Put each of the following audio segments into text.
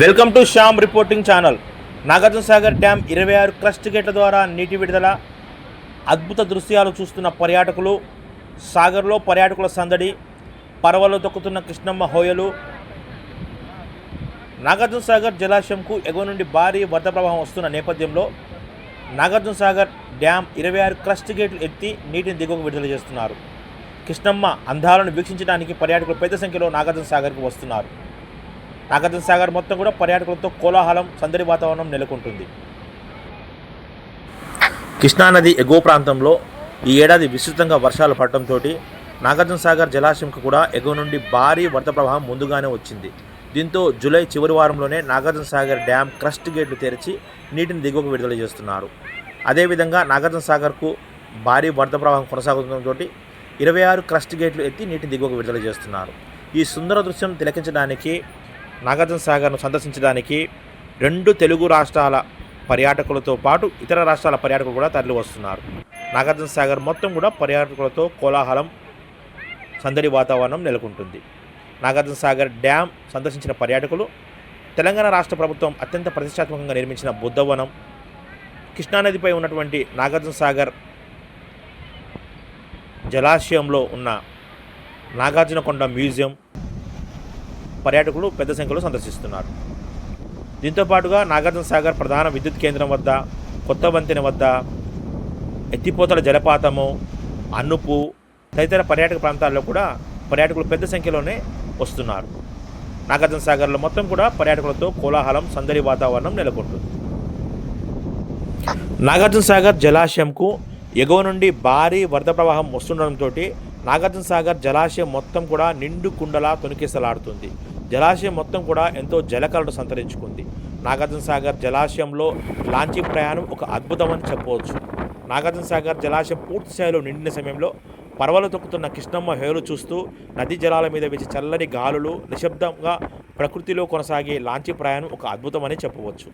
Welcome to Shyam reporting channel. Nagarjuna Sagar dam ఇరవై ఆరు crust గేట్ల ద్వారా నీటి విడుదల అద్భుత దృశ్యాలు చూస్తున్న పర్యాటకులు సాగర్లో పర్యాటకుల సందడి పరవలో తొక్కుతున్న కృష్ణమ్మ హోయలు. నాగార్జున సాగర్ జలాశయంకు ఎగువ నుండి భారీ వరద ప్రవాహం వస్తున్న నేపథ్యంలో నాగార్జున సాగర్ డ్యామ్ ఇరవై ఆరు క్రస్ట్ గేట్లు ఎత్తి నీటిని దిగువకు విడుదల చేస్తున్నారు. కృష్ణమ్మ అందాలను వీక్షించడానికి పర్యాటకులు పెద్ద సంఖ్యలో నాగార్జున సాగర్కు వస్తున్నారు. నాగార్జున సాగర్ మొత్తం కూడా పర్యాటకులతో కోలాహలం సందడి వాతావరణం నెలకొంటుంది. కృష్ణానది ఎగువ ప్రాంతంలో ఈ ఏడాది విస్తృతంగా వర్షాలు పడటంతో నాగార్జున సాగర్ జలాశయంకు కూడా ఎగువ నుండి భారీ వరద ప్రవాహం ముందుగానే వచ్చింది. దీంతో జూలై చివరి వారంలోనే నాగార్జున సాగర్ డ్యామ్ క్రస్ట్ గేట్లు తెరిచి నీటిని దిగువకు విడుదల చేస్తున్నారు. అదేవిధంగా నాగార్జున సాగర్కు భారీ వరద ప్రవాహం కొనసాగుతుండటంతో ఇరవై ఆరు క్రస్ట్ గేట్లు ఎత్తి నీటిని దిగువకు విడుదల చేస్తున్నారు. ఈ సుందర దృశ్యం తిలకించడానికి నాగార్జున సాగర్ను సందర్శించడానికి రెండు తెలుగు రాష్ట్రాల పర్యాటకులతో పాటు ఇతర రాష్ట్రాల పర్యాటకులు కూడా తరలి వస్తున్నారు. నాగార్జున సాగర్ మొత్తం కూడా పర్యాటకులతో కోలాహలం సందడి వాతావరణం నెలకొంటుంది. నాగార్జున సాగర్ డ్యామ్ సందర్శించిన పర్యాటకులు తెలంగాణ రాష్ట్ర ప్రభుత్వం అత్యంత ప్రతిష్టాత్మకంగా నిర్మించిన బుద్ధవనం కృష్ణానదిపై ఉన్నటువంటి నాగార్జున సాగర్ జలాశయంలో ఉన్న నాగార్జునకొండ మ్యూజియం పర్యాటకులు పెద్ద సంఖ్యలో సందర్శిస్తున్నారు. దీంతో పాటుగా నాగార్జున సాగర్ ప్రధాన విద్యుత్ కేంద్రం వద్ద కొత్త వంతెన వద్ద ఎత్తిపోతల జలపాతము అన్నుపు తదితర పర్యాటక ప్రాంతాల్లో కూడా పర్యాటకులు పెద్ద సంఖ్యలోనే వస్తున్నారు. నాగార్జున సాగర్లో మొత్తం కూడా పర్యాటకులతో కోలాహలం సందడి వాతావరణం నెలకొంటుంది. నాగార్జున సాగర్ జలాశయంకు ఎగువ నుండి భారీ వరద ప్రవాహం వస్తుండటంతో నాగార్జున సాగర్ జలాశయం మొత్తం కూడా నిండు కుండలా తొనికిసలాడుతుంది జలాశయం మొత్తం కూడా ఎంతో జలకలను సంతరించుకుంది. నాగార్జున సాగర్ జలాశయంలో లాంచీ ప్రయాణం ఒక అద్భుతం అని చెప్పవచ్చు. నాగార్జున సాగర్ జలాశయం పూర్తి స్థాయిలో నిండిన సమయంలో పర్వలు తొక్కుతున్న కృష్ణమ్మ హేలు చూస్తూ నదీ జలాల మీద వేసి చల్లని గాలులు నిశ్శబ్దంగా ప్రకృతిలో కొనసాగే లాంచీ ప్రయాణం ఒక అద్భుతమని చెప్పవచ్చు.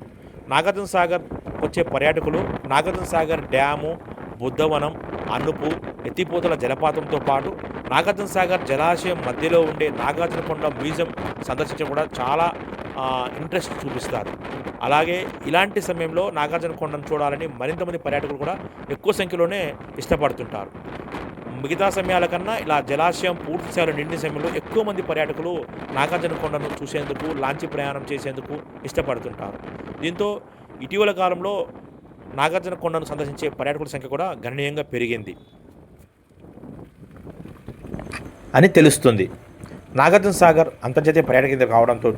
నాగార్జున సాగర్ వచ్చే పర్యాటకులు నాగార్జున సాగర్ డ్యాము బుద్ధవనం అన్నుపు ఎత్తిపోతల జలపాతంతో పాటు నాగార్జున సాగర్ జలాశయం మధ్యలో ఉండే నాగార్జునకొండ మ్యూజియం సందర్శించడం కూడా చాలా ఇంట్రెస్ట్ చూపిస్తారు. అలాగే ఇలాంటి సమయంలో నాగార్జునకొండను చూడాలని మరింత మంది పర్యాటకులు కూడా ఎక్కువ సంఖ్యలోనే ఇష్టపడుతుంటారు. మిగతా సమయాల కన్నా ఇలా జలాశయం పూర్తి స్థాయిలో నిండిన సమయంలో ఎక్కువ మంది పర్యాటకులు నాగార్జునకొండను చూసేందుకు లాంచి ప్రయాణం చేసేందుకు ఇష్టపడుతుంటారు. దీంతో ఇటీవల కాలంలో నాగార్జునకొండను సందర్శించే పర్యాటకుల సంఖ్య కూడా గణనీయంగా పెరిగింది. అని తెలుస్తుంది. నాగార్జున సాగర్ అంతర్జాతీయ పర్యాటక కేంద్రం కావడంతో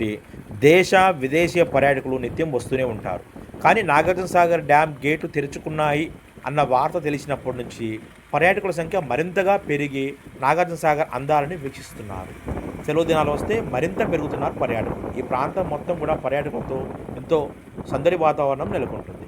దేశ విదేశీయ పర్యాటకులు నిత్యం వస్తూనే ఉంటారు. కానీ నాగార్జున సాగర్ డ్యామ్ గేట్లు తెరుచుకున్నాయి అన్న వార్త తెలిసినప్పటి నుంచి పర్యాటకుల సంఖ్య మరింతగా పెరిగి నాగార్జున సాగర్ అందాలని వీక్షిస్తున్నారు. సెలవు దినాలు వస్తే మరింత పెరుగుతున్నారు పర్యాటకులు. ఈ ప్రాంతం మొత్తం కూడా పర్యాటకులతో ఎంతో సందడి వాతావరణం నెలకొంటుంది.